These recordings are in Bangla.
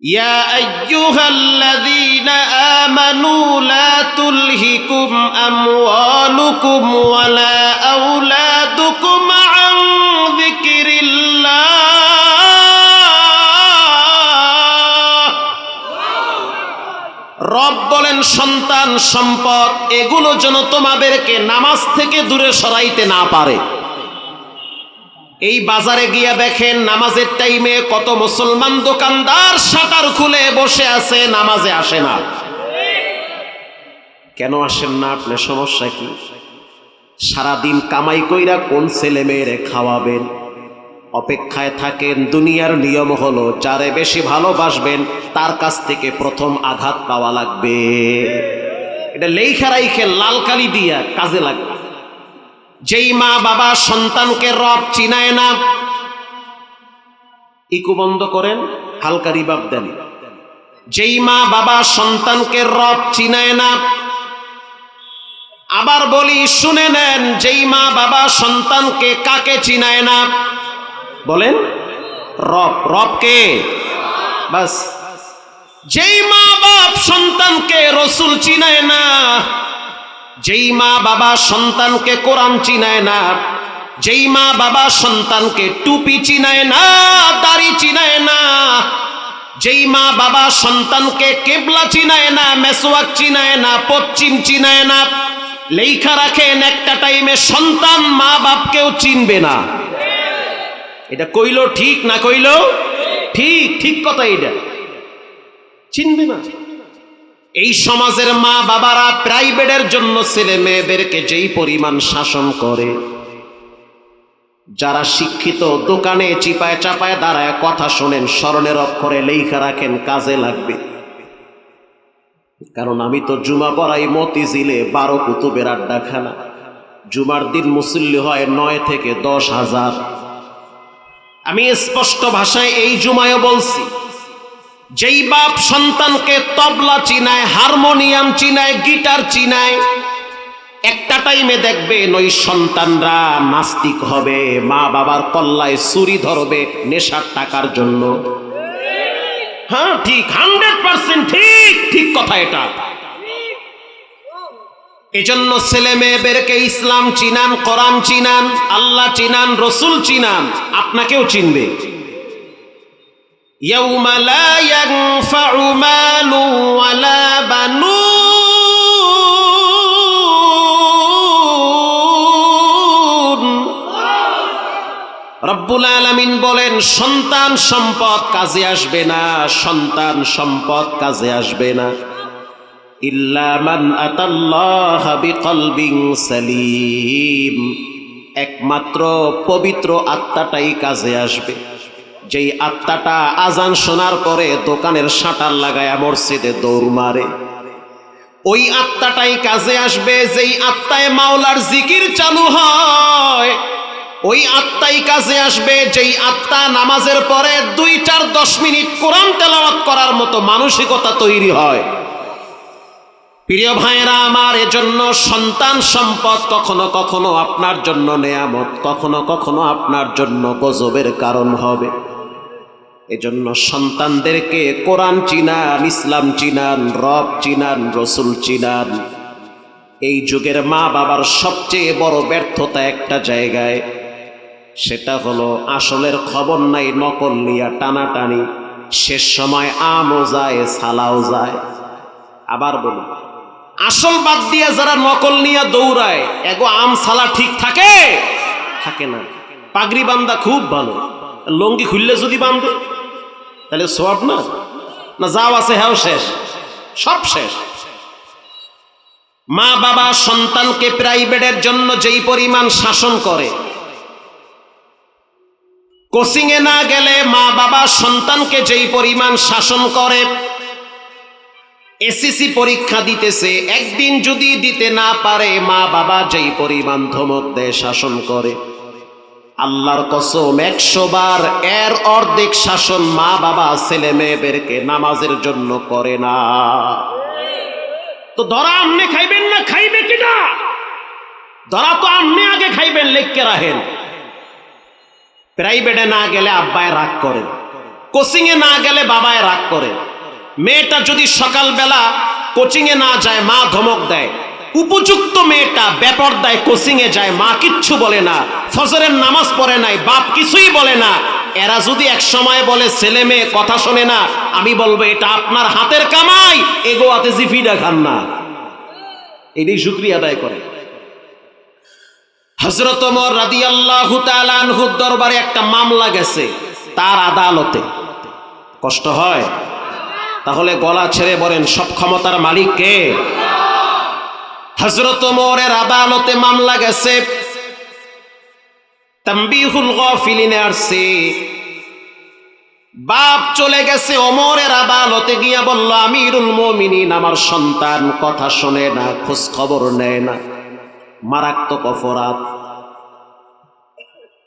يا أيها الذين آمنوا لا تلهكم أموالكم ولا أولادكم عن ذكر الله রব বলেন সন্তান সম্পদ এগুলো যেন তোমাদেরকে নামাজ থেকে দূরে সরাইতে না পারে এই বাজারে গিয়া দেখেন নামাজের টাইমে কত মুসলমান দোকানদার শাটার খুলে বসে আছে, নামাজে আসে না। কেন আসেন না? আপনার সমস্যা কি? সারাদিন কামাই কইরা কোন ছেলে মেয়েরে খাওয়াবেন? অপেক্ষায় থাকেন, দুনিয়ার নিয়ম হলো যারে বেশি ভালোবাসবেন, তার কাছ থেকে প্রথম আঘাত পাওয়া লাগবে। এটা লেইখা রাইখে লাল কালি দিয়া কাজে লাগবে। যেই মা বাবা সন্তানকে রব চিনায় না, ইকু বন্ধ করেন, হালকা রিবাব দেন। যেই মা বাবা সন্তানকে রব চিনায় না, আবার বলি, শুনে নেন, যেই মা বাবা সন্তানকে কাকে চিনায় না? বলেন, রব। রবকে বাস। যেই মা বাপ সন্তানকে রসুল চিনায় না যেই মা বাবা সন্তানকে কোরআন চিনায় না, যেই মা বাবা সন্তানকে টুপি চিনায় না, দাড়ি চিনায় না, যেই মা বাবা সন্তানকে কেবলা চিনায় না মেসোয়াক চিনায় না, পশ্চিম চিনায় না লেখা রাখেন একটা টাইমে সন্তান মা বাপকেও চিনবে না। এটা কইলো ঠিক না কইলো? ঠিক ঠিক কথা এটা চিনবে না। এই সমাজের মা বাবারা প্রাইভেটের জন্য ছেলে মেয়েদেরকে যেই পরিমাণ শাসন করে, যারা শিক্ষিত, দোকানে চিপায় চাপায় দাঁড়ায়, কথা শোনেন স্মরণের অক্ষরে লেখা রাখেন, কাজে লাগবে। কারণ আমি তো জুমা পড়াই মতিঝিলে বারো কুতুবের আড্ডা আড্ডাখানা। জুমার দিন মুসল্লি হয় নয় থেকে দশ হাজার। আমি স্পষ্ট ভাষায় এই জুমায় বলছি যেই বাপ সন্তানকে তবলা চিনায়, হারমোনিয়াম চিনায়, গিটার চিনায়, একটা টাইমে দেখবেন ওই সন্তানরা নাস্তিক হবে, মা বাবার কল্লায় চুরি ধরবে নেশার টাকার জন্য। হ্যাঁ ঠিক, হান্ড্রেড পার্সেন্ট ঠিক ঠিক কথা এটা। এজন্য ছেলে মেয়ে মেয়েদেরকে ইসলাম চিনান, কোরআন চিনান, আল্লাহ চিনান, রসুল চিনান, আপনাকেও চিনবে। يوم لا ينفع مال ولا بنون রব্বুল আলামিন বলেন সন্তান সম্পদ কাজে আসবে না সন্তান সম্পদ কাজে আসবে না ইল্লা মান আতাল্লাহ বিকলবিন সালিম একমাত্র পবিত্র আত্মাটাই কাজে আসবে যেই আত্মাটা আজান শোনার পরে দোকানের শাটার লাগায় মসজিদে দৌড় মারে। ওই আত্মাটাই কাজে আসবে, যেই আত্মায় মাওলার জিকির চালু হয়। ওই আত্মাই কাজে আসবে, যেই আত্মা নামাজের পরে দুই চার দশ মিনিট কোরআন তেলাওয়াত করার মতো মানসিকতা তৈরি হয়। প্রিয় ভাইয়েরা, আমার এজন্য সন্তান সম্পদ কখনো কখনো আপনার জন্য নেয়ামত, কখনো কখনো আপনার জন্য গজবের কারণ হবে। এজন্য সন্তানদেরকে কোরআন চিনান, ইসলাম চিনান, রব চিনান, রসুল চিনান। এই যুগের মা বাবার সবচেয়ে বড় ব্যর্থতা একটা জায়গায়, সেটা হলো আসলের খবর নাই, নকল নিয়া টানাটানি। শেষ সময় আমও যায়, সালাও যায়। আবার বলি, আসল বাদ দিয়ে যারা নকল নিয়া দৌড়ায়, এগো আম, সালা ঠিক থাকে? থাকে না। পাগড়ি বান্দা খুব ভালো। লঙ্গি খুললে যদি বান্ধে তাহলে সব না? না, যাও আছে হ্যাঁ শেষ। সব শেষ। মা বাবা সন্তানকে প্রাইভেটের জন্য যেই পরিমাণ শাসন করে, কোচিং এ না গেলে মা বাবা সন্তানকে যেই পরিমাণ শাসন করে এসিসি পরীক্ষা দিতেছে, একদিন যদি দিতে না পারে, মা বাবা যেই পরিমাণ ধমক দেয় শাসন করে। আল্লাহর কসম, একশো বার এর অর্ধেক শাসন মা বাবা, ছেলে মেয়েদেরকে নামাজের জন্য করে না। তো ধরা আমনে খাইবেন না, খাইবে কিনা ধরা তো আমনে আগে খাইবেন, লেখকে রাহেন প্রাইভেটে না গেলে আব্বায় রাগ করেন কোচিংয়ে না গেলে বাবায় রাগ করে। মেয়েটা যদি সকালবেলা কোচিংয়ে না যায়, মা ধমক দেয়। উপযুক্ত মেয়েটা ব্যাপার দেয় কোচিংয়ে যায়, মা কিচ্ছু বলে না, ফজরের নামাজ পড়ে নাই, বাপ কিছুই বলে না। এরা যদি এক সময় বলে, ছেলে মেয়ে, কথা শোনে না, আমি বলব, এটা আপনার হাতের কামাই, এগোয়াতে জিফিডা খান না। এটাই শুক্রিয়া আদায় করে। হজরত ওমর রাদিয়াল্লাহু তাআলা আনহুর দরবারে একটা মামলা গেছে, তার আদালতে। কষ্ট হয়? তাহলে গলা ছেড়ে বলেন, সব ক্ষমতার মালিক কে? হজরত ওমরের আদালতে মামলা গেছে। বাপ চলে গেছে ওমরের আদালতে গিয়া বলল, আমিরুল মুমিনিন, আমার সন্তান, কথা শোনে না খোঁজ খবর নেয় না। মারাত্মক অপরাধ।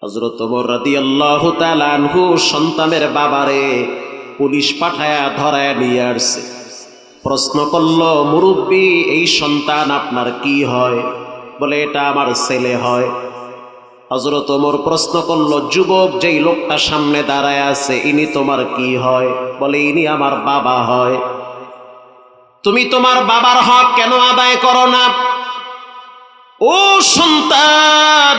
হজরত রাদিয়াল্লাহু তাআলা আনহু সন্তানের বাবারে পুলিশ পাঠায়া ধরায় নিয়ে আসছে। প্রশ্ন করল, মুরব্বী, এই সন্তান আপনার কি হয়? বলে, এটা আমার ছেলে হয়। হজরত ওমর প্রশ্ন করল, যুবক, যেই লোকটা সামনে দাঁড়ায় আছে, ইনি তোমার কি হয়? বলে, ইনি আমার বাবা হয়। তুমি তোমার বাবার হক কেন আদায় করো না? ও সন্তান,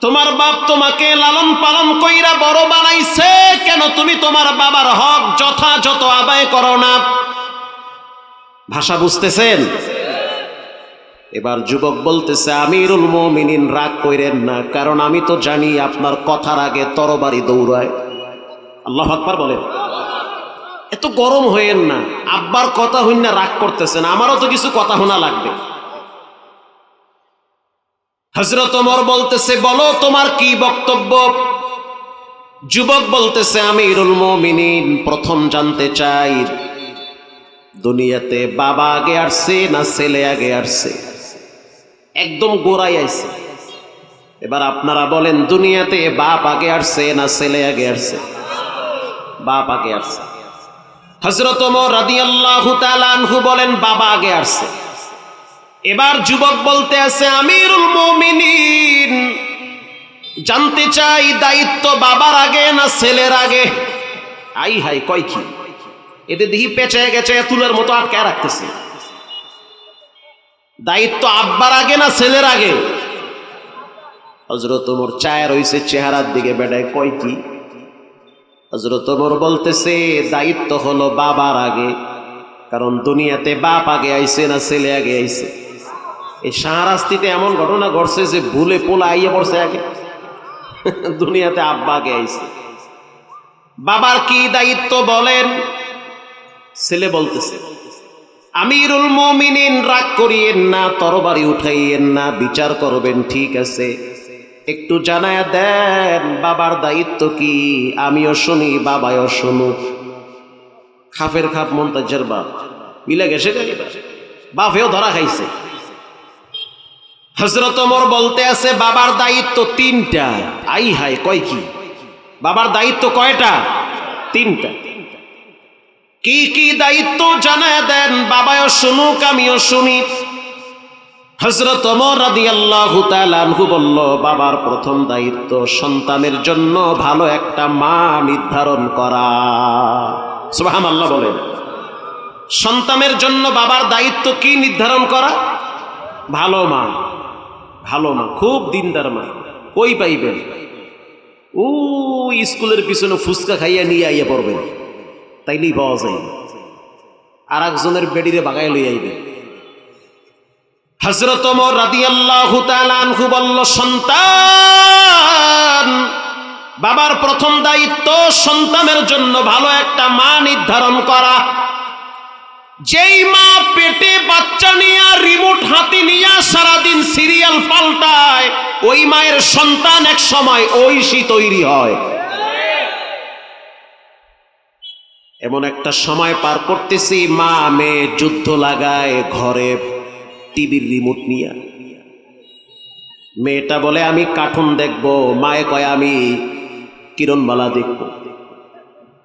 তোমার বাপ তোমাকে লালন পালন কইরা বড় বানাইছে, কেন তুমি তোমার বাবার হক যথাযথ আদায় করো না? ভাষা বুঝতেছেন? এবার যুবক বলতেছে, আমিরুল মুমিনিন, রাগ কইরেন না, কারণ আমি তো জানি আপনার কথার আগে তরবারি দৌড়ায়। আল্লাহ আকবার বলেন। এত গরম হইেন না, আব্বার কথা হইন না রাগ করতেছেন, আমারও তো কিছু কথা শোনা লাগবে। হজরত ওমর বলতেছে, বলো, তোমার কি বক্তব্য? যুবক বলতেছে, আমিরুল মুমিনিন, প্রথম জানতে চাই দুনিয়াতে বাবা আগে আসছে, না ছেলে আগে আসছে। একদম গোড়াই আইছে। এবার আপনারা বলেন, দুনিয়াতে বাপ আগে আসছে, না ছেলে আগে আসছে? বাপ আগে আসছে। হজরত রাদিয়াল্লাহু আনহু বলেন, বাবা আগে আসছে। এবার যুবক বলতে আছে, আমিরুল মুমিনিন, জানতে চাই দায়িত্ব বাবার আগে, না ছেলের আগে? আই হাই কয় কি? এদের দেখি পেঁচে গেছে তুলের মতো আটকে রাখতেছে। দায়িত্ব আব্বার আগে না ছেলের আগে? হজরত ওমর চায় রইছে চেহারার দিকে বেড়ায় কয় কি? হজরত ওমর বলতেছে, দায়িত্ব হলো বাবার আগে, কারণ দুনিয়াতে বাপ আগে আইছে না ছেলে আগে আইছে। এই সাহারাস্তিতে এমন ঘটনা ঘটছে যে ভুলে পোলা আইয়া পড়ছে আগে। দুনিয়াতে আব্বা আগে আইছে। বাবার কি দায়িত্ব বলেন? ছেলে বলতেছে, আমিরুল মুমিনিন, রাগ করিয়েন না, তরবারি উঠাইয়েন না, বিচার করবেন, ঠিক আছে। একটু জানায়া দেন, বাবার দায়িত্ব কি? আমিও শুনি বাবাও শুনুক। খাপের খাপ মন্তাজের বাপ, মিলে গেছে বাপেও ধরা খাইছে। হজরত ওমর বলতে আছে, বাবার দায়িত্ব তিনটা। আই হাই কয় কি? বাবার দায়িত্ব কয়টা? তিনটা। কি কি দায়িত্ব জানায় দেন? বাবাও শুনুক, আমিও শুনি। হজরত বলল, বাবার প্রথম দায়িত্ব সন্তানের জন্য ভালো একটা মা নির্ধারণ করা। সুবহানাল্লাহ বলেন। সন্তানের জন্য বাবার দায়িত্ব কি নির্ধারণ করা? ভালো মা ভালো মা, খুব দিনদার মা। কই পাইবেন? ও স্কুলের পিছনে ফুচকা খাইয়া নিয়ে আইয়া পড়বেন। তাইলেই পাওয়া যায়। আর একজনের বেডিরে বাগায় লই আইবে। হজরত রাদিয়াল্লাহু তাআলা আনহু বলল, সন্তান, বাবার প্রথম দায়িত্ব সন্তানের জন্য ভালো একটা মা নির্ধারণ করা। যেই মা পেটে বাচ্চা নিয়ে রিমোট হাতে নিয়ে সারাদিন সিরিয়াল পাল্টায়, ওই মায়ের সন্তান এক সময় ঐশী তৈরি হয়। এমন একটা সময় পার করতেছি, মা মেয়ে যুদ্ধ লাগায় ঘরে টিভির রিমোট নিয়ে। মেয়েটা বলে, আমি কার্টুন দেখব, মায়ে কয়, আমি কিরণবালা দেখব।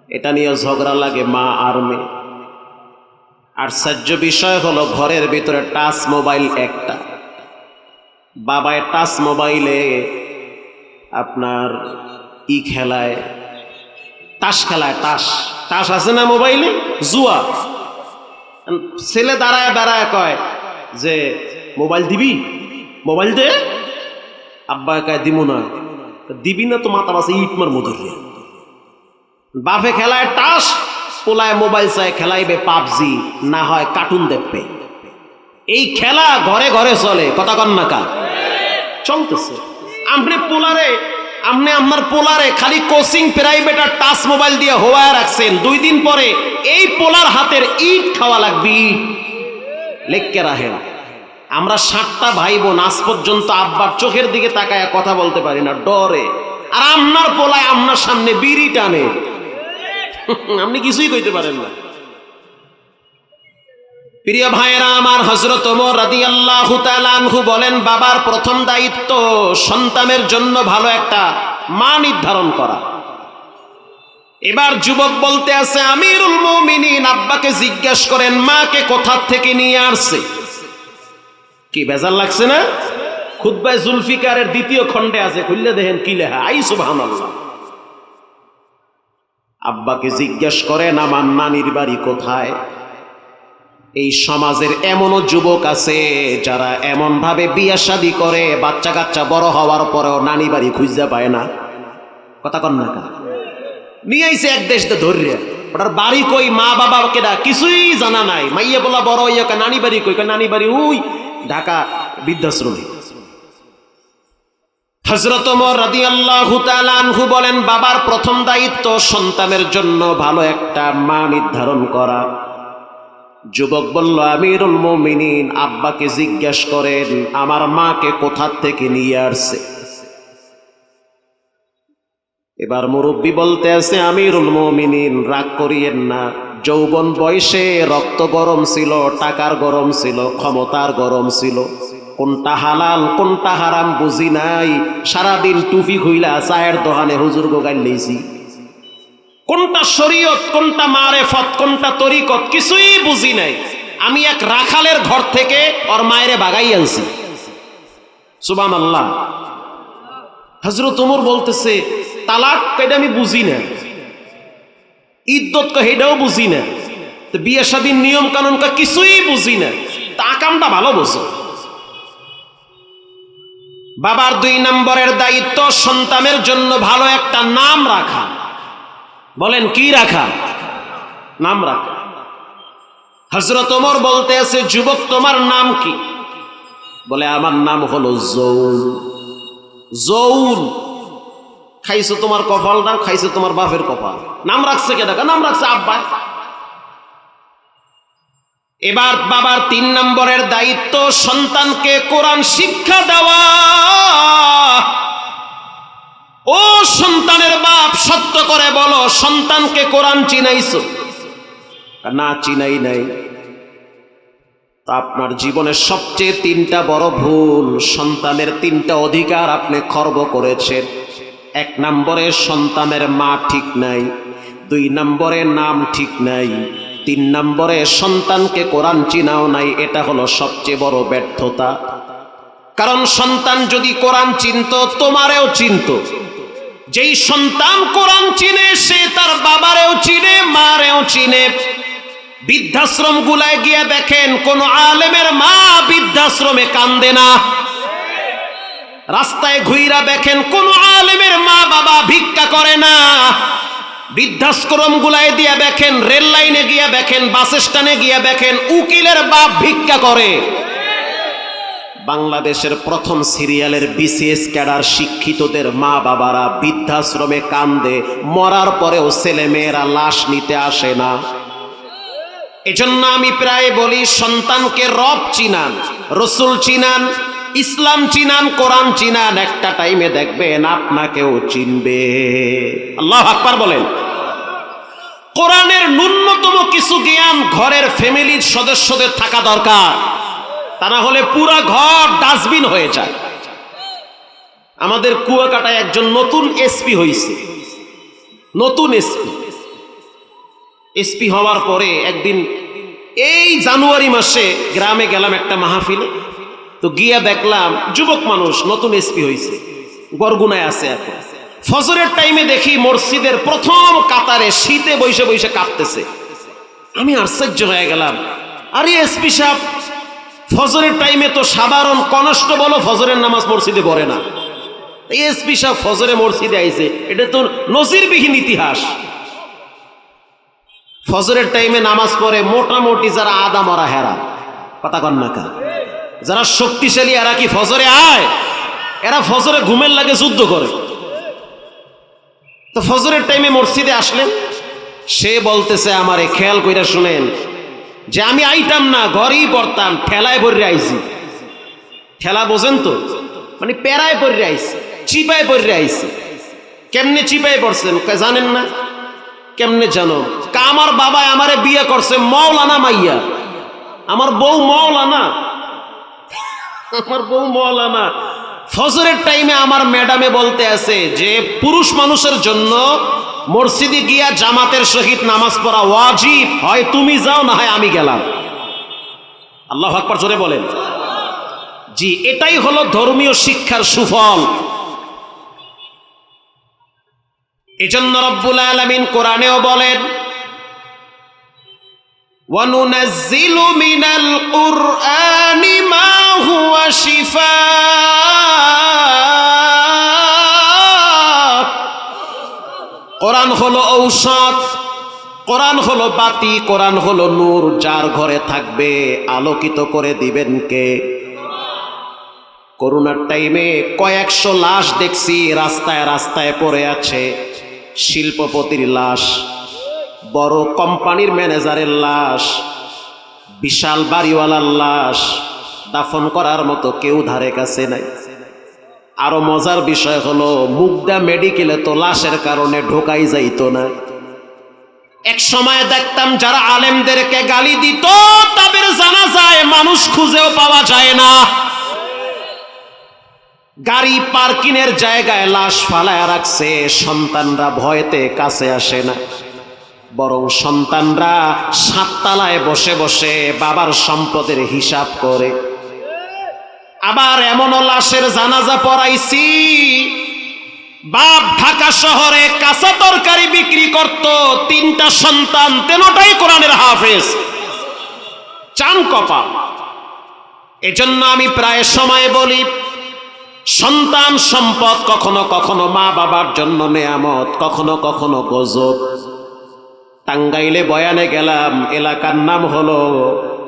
এটা নিয়ে ঝগড়া লাগে মা আর মেয়ে। আশ্চর্য বিষয় হলো, ঘরের ভিতরে টাচ মোবাইল একটা। বাবায় টাচ মোবাইলে আপনার ই খেলায় তাস খেলায়, তাস। তাস আছে না মোবাইলে? জুয়া। ছেলে দাঁড়ায় দাঁড়ায় কয় যে, মোবাইল দিবি? মোবাইল দে? আব্বা কয় দিব না। দিবি না তো মাথা বাসে ইট মার মধুর বাপে খেলায় টাস পোলায় মোবাইল চায় খেলাইবে পাবজি, না হয় কার্টুন দেখবে। এই খেলা ঘরে ঘরে চলে, কথা কন না চলতেছে। আপনি পোলারে আপনি আমার পোলারে খালি কোচিং প্রাইভেট আর টাচ মোবাইল দিয়ে হোয়ায় রাখছেন। দুই দিন পরে এই পোলার হাতের ইট খাওয়া লাগবে। লেখকে রাখেন। আমরা সাতটা ভাই বোন আজ পর্যন্ত আব্বার চোখের দিকে তাকায় কথা বলতে পারি না, ডরে। আর আপনার পোলায় আপনার সামনে বিড়ি টানে। আপনি কিছুই কইতে পারেন না। প্রিয় ভাইয়েরা, আমার হজরত ওমর রাদিয়াল্লাহু তাআলা আনহু বলেন, বাবার প্রথম দায়িত্ব সন্তানের জন্য ভালো একটা মা নির্ধারণ করা। এবার যুবক বলতে আছে, আমিরুল মুমিনিন, আব্বাকে জিজ্ঞেস করেন, মাকে কোথা থেকে নিয়ে আসছে? কি বেজার লাগছে না? খুদ্বায় জুলফিকারের দ্বিতীয় খণ্ডে আছে, খুললে দেখেন কি লেখা। আই সুবহানাল্লাহ। আব্বাকে জিজ্ঞেস করেন, আমার নানির বাড়ি কোথায়? এই সমাজের এমনও যুবক আছে যারা এমন ভাবে বিয়া শাদি করে বাচ্চা কাচ্চা বড় হওয়ার পরেও নানি বাড়ি খুঁজতে পায় না। কথা কন না নিয়ে আইছে এক দেশ ধরিয়া। ওটার বাড়ি কই, মা বাবা কেডা কিছুই জানা নাই। মাইয়া বলা বড় হইয়া কা নানি বাড়ি কই? নানি বাড়ি উই ঢাকা বৃদ্ধাশ্রমে। হজরত রাদি আল্লাহ আনহু বলেন, বাবার প্রথম দায়িত্ব সন্তানের জন্য ভালো একটা মা নির্ধারণ করা। যুবক বলল, আমিরুল মমিনিন, আব্বাকে জিজ্ঞেস করেন, আমার মাকে কোথা থেকে নিয়ে আসছে? এবার মুরব্বী বলতে আছে, আমিরুল মমিনিন, রাগ করিয়েন না। যৌবন বয়সে রক্ত গরম ছিল, টাকার গরম ছিল, ক্ষমতার গরম ছিল। কোনটা হালাল, কোনটা হারাম বুঝি নাই। সারাদিন টুপি খুইলা চায়ের দোকানে হুজুর গোগাইল লেছি কোনটা শরীয়ত, কোনটা মারেফত, কোনটা তরিকত, কিছুই বুঝি নাই। আমি এক রাখালের ঘর থেকে ওর মায়েরে বাগাই আনছি। সুবান আল্লাহ হজরত উমর বলতেছে, তালাক এটা আমি বুঝি না ইদ্যত হেটাও বুঝি না বিয়ে স্বাধীন নিয়ম কানুন কিছুই বুঝি না তা কামটা ভালো বোঝো। বাবার দুই নম্বরের দায়িত্ব সন্তানের জন্য ভালো একটা নাম রাখা। বলেন, কি রাখা? নাম রাখা। হজরত ওমর বলতে আছে, যুবক, তোমার নাম কি? বলে, আমার নাম হলো জৌল জৌল খাইছো তোমার কপাল না, খাইছো তোমার বাপের কপাল। নাম রাখছে কে দেখা? নাম রাখছে আব্বা। এবার বাবার তিন নম্বরের দায়িত্ব, সন্তানকে কোরআন শিক্ষা দেওয়া। ও সন্তানের বাপ, সত্য করে বলো, সন্তানকে কোরআন চিনাইছো? না, চিনাই নাই। আপনার জীবনের সবচেয়ে তিনটা বড় ভুল, সন্তানের তিনটা অধিকার আপনি খর্ব করেছেন। এক নম্বরে, সন্তানের মা ঠিক নাই। দুই নম্বরে, নাম ঠিক নাই। তিন নম্বরে, সন্তানকে কোরআন চিনাও নাই, এটা হলো সবচেয়ে বড় ব্যর্থতা। কারণ সন্তান যদি কোরআন চিনত, তোমারেও চিনত। যেই সন্তান কোরআন চিনে, সে তার বাবারেও চিনে, মারেও চিনে। বৃদ্ধাশ্রম গুলায় গিয়ে দেখেন, কোন আলেমের মা বৃদ্ধাশ্রমে কান্দে না। রাস্তায় ঘুইরা দেখেন, কোন আলেমের মা বাবা ভিক্ষা করে না। বৃদ্ধাশ্রম গুলায় দিয়ে দেখেন, রেল লাইনে গিয়ে দেখেন, বাস স্ট্যান্ডে গিয়ে দেখেন, উকিলের বাপ ভিক্ষা করে। বাংলাদেশের প্রথম সিরিয়ালের বিসিএস ক্যাডার শিক্ষিতদের মা বাবারা বৃদ্ধাশ্রমে কান্দে, মরার পরেও ছেলে মেয়েরা লাশ নিতে আসে না। এজন্য আমি প্রায় বলি, সন্তানকে রব চিনান, রসুল চিনান, ইসলাম চিনান, কোরআন চিনান, একটা টাইমে দেখবেন আপনাকেও চিনবে। আল্লাহ আকবার বলেন। কোরআনের ন্যূনতম কিছু জ্ঞান ঘরের ফ্যামিলির সদস্যদের থাকা দরকার। তা না হলে পুরা ঘর ডাস্টবিন হয়ে যায়। আমাদের কুয়াকাটায় একজন নতুন এসপি হয়েছে নতুন এসপি। এসপি হওয়ার পরে একদিন এই জানুয়ারি মাসে গ্রামে গেলাম একটা মাহফিলে। তো গিয়া দেখলাম যুবক মানুষ নতুন এসপি হয়েছে গরগুনায় আছে এখন। ফজরের টাইমে দেখি মসজিদের প্রথম কাতারে শীতে বসে বসে কাঁপতেছে। আমি আশ্চর্য হয়ে গেলাম। আরে এসপি সাহেব ফজরের টাইমে তো সাধারণ কনস্টেবলও ফজরের নামাজ মসজিদে পড়ে না। এসপি সাহেব ফজরে মসজিদে আইছে। এটা তো নজিরবিহীন ইতিহাস। ফজরের টাইমে নামাজ পড়ে মোটামুটি যারা আদা মরা হেরা। কথা কন না যারা শক্তিশালী, এরা কি ফজরে আয়? এরা ফজরে ঘুমের লাগে যুদ্ধ করে। তো ফজরের টাইমে মসজিদে আসলেন। সে বলতেছে, আমারে খেয়াল কইরা শুনেন যে আমি আইতাম না, ঘরেই পড়তাম, ঠেলায় পড়ে আইছি। ঠেলা বোঝেন তো? মানে পেরায় পড়ে আইছি, চিপায় পড়ে আইছি। কেমনে চিপায় পড়ছেন? জানেন না? কেমনে জানো? আমার বাবা আমারে বিয়ে করছে মৌলানা মাইয়া। আমার বউ মৌলানা আমার বউ মৌলানা ফজরের টাইমে আমার ম্যাডামে বলতে আছে যে পুরুষ মানুষের জন্য মসজিদে গিয়া জামাতের সহিত নামাজ পড়া ওয়াজিব হয় তুমি যাও না হয় আমি গেলাম আল্লাহ আকবর জোরে বলেন জি এটাই হলো ধর্মীয় শিক্ষার সুফল এজন্য রব্বুল আলামিন কোরআনেও বলেন وننزل من القرآن ما هو شفاء কোরআন হলো ঔষধ কোরআন হলো বাতি কোরআন হলো নূর যার ঘরে থাকবে আলোকিত করে দিবেন কে করোনার টাইমে কয়েকশো লাশ দেখছি রাস্তায় রাস্তায় পড়ে আছে শিল্পপতির লাশ বড় কোম্পানির ম্যানেজারের লাশ বিশাল বাড়িওয়ালার লাশ দাফন করার মতো কেউ ধারে কাছে নাই। আরও মজার বিষয় হলো, মুগদা মেডিকেলে তো লাশের কারণে ঢোকাই যাইতো না। এক সময় দেখতাম যারা আলেমদেরকে গালি দিত, তাদের জানা যায় মানুষ খুঁজেও পাওয়া যায় না। গাড়ি পার্কিংয়ের জায়গায় লাশ ফালায় রাখছে, সন্তানরা ভয়তে কাছে আসে না। বরং সন্তানরা সাততলায় বসে বসে বাবার সম্পদের হিসাব করে। আবার এমনও লাশের জানাজা পড়াইছি। বাপ ঢাকা শহরে কাঁচা তরকারি বিক্রি করত, তিনটা সন্তান তেনটাই কোরআনের হাফেজ। চান কপা এজন্য আমি প্রায় সময় বলি, সন্তান সম্পদ কখনো কখনো মা বাবার জন্য নেয়ামত, কখনো কখনো গজব। টাঙ্গাইলে বয়ানে গেলাম, এলাকার নাম হলো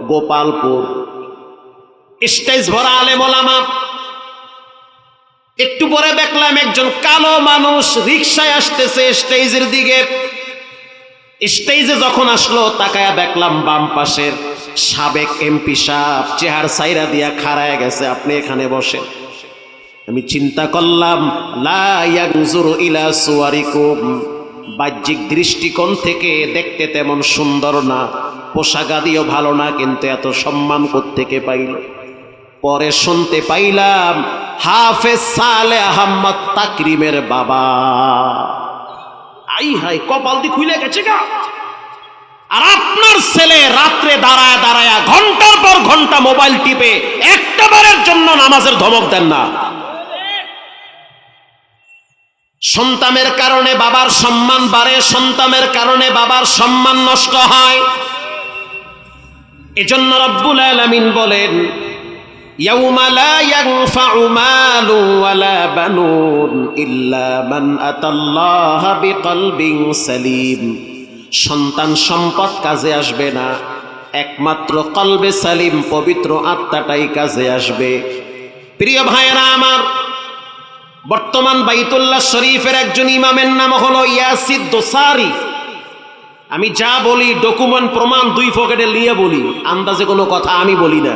গোপালপুর। স্টেজ ভরা আলে মোলামা একটু পরে দেখলাম একজন কালো মানুষ রিক্সায় আসতেছে স্টেজের দিকে। স্টেজে যখন আসলো, তাকায়া দেখলাম বাম পাশের সাবেক এমপি সাহেব চেহার সাইরা দিয়া খাড়ায় গেছে। আপনি এখানে বসেন। আমি চিন্তা করলাম ইলা বাহ্যিক দৃষ্টিকোণ থেকে দেখতে তেমন সুন্দর না, পোশাক আদিও ভালো না, কিন্তু এত সম্মান থেকে পাইল? পরে শুনতে পাইলাম, হাফেজ সালে আহম্মদ তাকরিমের বাবা। আই হাই কপাল দি খুলে গেছে গা। আর আপনার ছেলে রাত্রে দাঁড়ায় দাঁড়ায় ঘণ্টার পর ঘণ্টা মোবাইল টিপে একটা জন্য নামাজের ধমক দেন না। সন্তানের কারণে বাবার সম্মান বাড়ে, সন্তানের কারণে বাবার সম্মান নষ্ট হয়। এজন্য রব্বুল আলামিন বলেন يوم لا ينفع مال ولا بنون إلا من أتى الله بقلب سليم সন্তান সম্পদ কাজে আসবে না একমাত্র কলবে সালিম পবিত্র আত্মাটাই কাজে আসবে প্রিয় ভাইয়েরা আমার বর্তমান বাইতুল্লাহ শরীফের একজন ইমামের নাম হলো ইয়াসিদ দোসারি আমি যা বলি ডকুমেন্ট প্রমাণ দুই পকেটে নিয়ে বলি আন্দাজে কোনো কথা আমি বলি না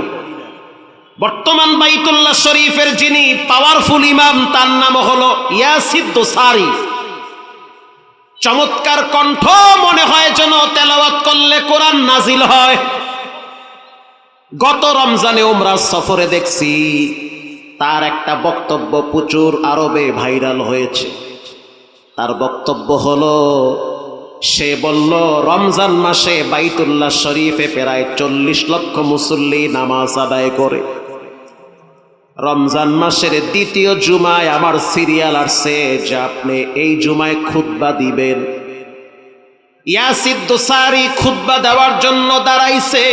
বর্তমান বাইতুল্লাহ শরীফের যিনি পাওয়ারফুল ইমাম তার নাম হলো ইয়াসিদ দোসারি। চমৎকার কণ্ঠ মনে হয় যেন তেলাওয়াত করলে কোরআন নাজিল হয়। গত রমজানে ওমরা সফরে দেখছি, তার একটা বক্তব্য প্রচুর আরবে ভাইরাল হয়েছে। তার বক্তব্য হলো, সে বলল, রমজান মাসে বাইতুল্লাহ শরীফে প্রায় চল্লিশ লক্ষ মুসল্লি নামাজ আদায় করে। রমজান মাসের দ্বিতীয় জুমায় আমার সিরিয়াল আসছে যে আপনি এই জুমায় খুতবা দিবেন। ইয়াসিদ দোসারি খুতবা দেওয়ার জন্য দাঁড়াইছে।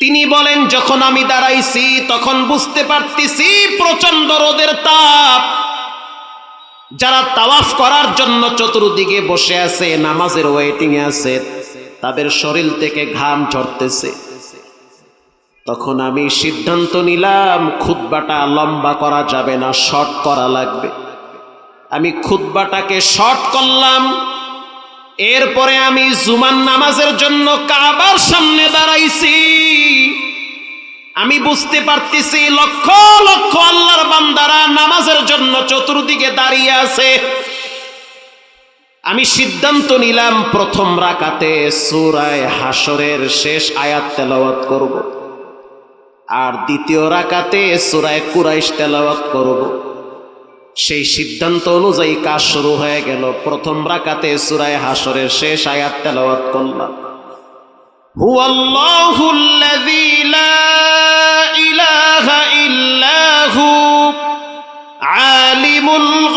তিনি বলেন, যখন আমি দাঁড়াইছি, তখন বুঝতে পারতেছি প্রচণ্ড রোদের তাপ। যারা তাওয়াফ করার জন্য চতুর্দিকে বসে আছে, নামাজের ওয়েটিং এ আছে, তাদের শরীর থেকে ঘাম ঝরতেছে। তখন আমি সিদ্ধান্ত নিলাম, খুতবাটা লম্বা করা যাবে না, শর্ট করা লাগবে। আমি খুতবাটাকে শর্ট করলাম। এরপরে আমি জুমান নামাজের জন্য কাবার সামনে দাঁড়াইছি। আমি বুঝতে পারতেছি লক্ষ লক্ষ আল্লাহর বান্দারা নামাজের জন্য চতুর্দিকে দাঁড়িয়ে আছে। আমি সিদ্ধান্ত নিলাম, প্রথম রাকাতে সুরায় হাসরের শেষ আয়াত তেলাওয়াত করব। আর দ্বিতীয় রাকাতে সুরায় কুরাইশ তেলাওয়াত করব। সেই সিদ্ধান্ত অনুযায়ী কাজ শুরু হয়ে গেল। প্রথম রাকাতে সুরায় হাসরের শেষ আয়াত তেলাওয়াত করলাম। আলিমুল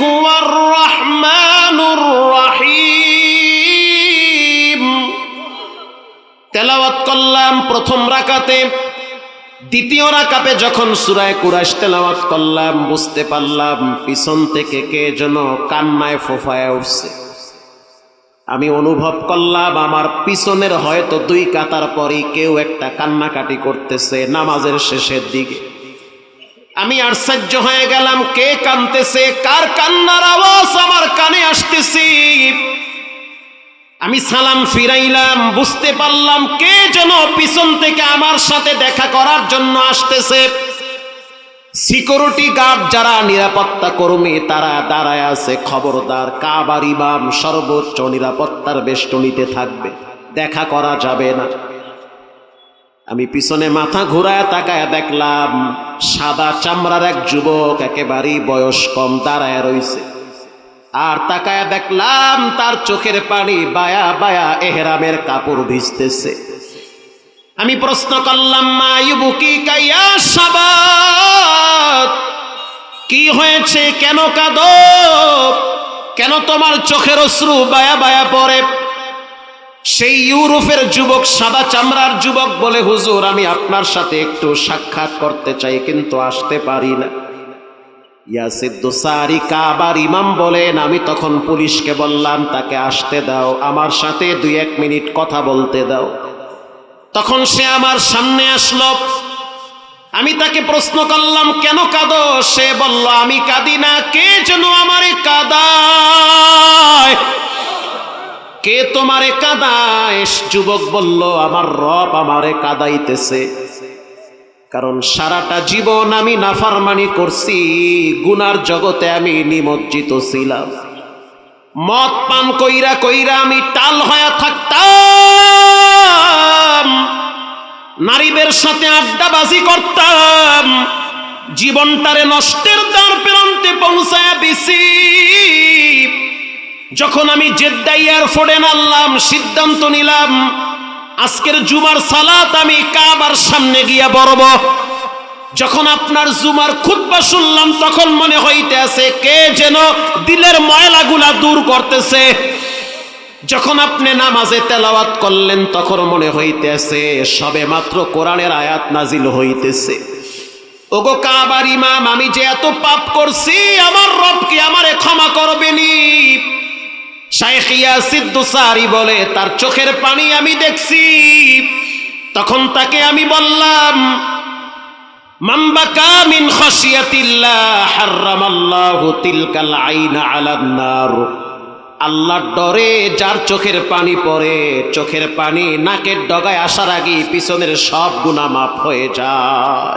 হুয়ার রহমানুর তেলাওয়াত করলাম প্রথম রাকাতে। দ্বিতীয় রাকাতে যখন সুরায় কুরাশ তেলাওয়াত করলাম, বুঝতে পারলাম পিছন থেকে কে যেন কান্নায় ফোফায় উঠছে। আমি অনুভব করলাম আমার পিছনের হয়তো দুই কাতার পরই কেউ একটা কান্নাকাটি করতেছে নামাজের শেষের দিকে। আমি আশ্চর্য হয়ে গেলাম, কে কানতেছে কার কান্নার আওয়াজ আমার কানে আসতেছি? আমি সালাম ফিরাইলাম, বুঝতে পারলাম কে যেন পিছন থেকে আমার সাথে দেখা করার জন্য আসতেছে। সিকিউরিটি গার্ড যারা নিরাপত্তা কর্মী, তারা দাঁড়ায় আছে, খবরদার, কাবার ইমাম, সর্বোচ্চ নিরাপত্তার বেষ্টনীতে থাকবে। দেখা করা যাবে না। আমি পিছনে মাথা ঘুরায় তাকায় দেখলাম, সাদা চামড়ার এক যুবক একেবারেই বয়স কম দাঁড়ায় রইছে। আর তাকায়া দেখলাম তার চোখের পানি বায়া বায়া এহরামের কাপড় ভিজতেছে। আমি প্রশ্ন করলাম, মা ইবুকি কাইয়া সাবাত? কি হয়েছে? কেন কাঁদ? কেন তোমার চোখের অশ্রু বায়া বায়া পড়ে? সেই ইউরোপের যুবক, সাদা চামড়ার যুবক বলে, হুজুর, আমি আপনার সাথে একটু সাক্ষাৎ করতে চাই, কিন্তু আসতে পারি না। ইয়াসিদ্দোসারি কাবার ইমাম বলেন, আমি তখন পুলিশকে বললাম, তাকে আসতে দাও, আমার সাথে দুই এক মিনিট কথা বলতে দাও। তখন সে আমার সামনে আসলো। আমি তাকে প্রশ্ন করলাম, কেন কাঁদো? সে বলল, আমি কাঁদি না, কে যেন আমারে কাদায়? কে তোমারে কাদায়? যুবক বলল, আমার রব আমারে কাদাইতেছে। কারণ সারাটা জীবন আমি নাফারমানি করছি, গুনার জগতে আমি নিমজ্জিত ছিলাম। মদ পান কইরা কইরা আমি টাল হয়ে থাকতাম। নারীদের সাথে আড্ডাবাজি করতাম। জীবনটারে নষ্টের দ্বার প্রান্তে পৌঁছায় দিছি। যখন আমি জেদ্দা এয়ারফোর্টে নামলাম, সিদ্ধান্ত নিলাম আজকের জুমার সালাত আমি কাবার সামনে গিয়া বরব। যখন আপনার জুমার খুতবা শুনলাম, তখন মনে হইতে আছে কে যেন দিলের ময়লাগুলা দূর করতেছে। যখন আপনি নামাজে তেলাওয়াত করলেন, তখন মনে হইতেছে সবে মাত্র কোরআনের আয়াত নাজিল হইতেছে। ওগো কাবার ইমাম, আমি যে এত পাপ করছি, আমার রব কি আমারে ক্ষমা করবেনি শাইখ ইয়াসিদ্দুসারি বলে, তার চোখের পানি আমি দেখছি। তখন তাকে আমি বললাম মাম্বাকা মিন খাশিয়াতিল্লাহ হারামাল্লাহু তিলকাল আইন আলান নার। আল্লাহর ডরে যার চোখের পানি পড়ে, চোখের পানি নাকের ডগায় আসার আগে পিছনের সব গুণা মাফ হয়ে যায়।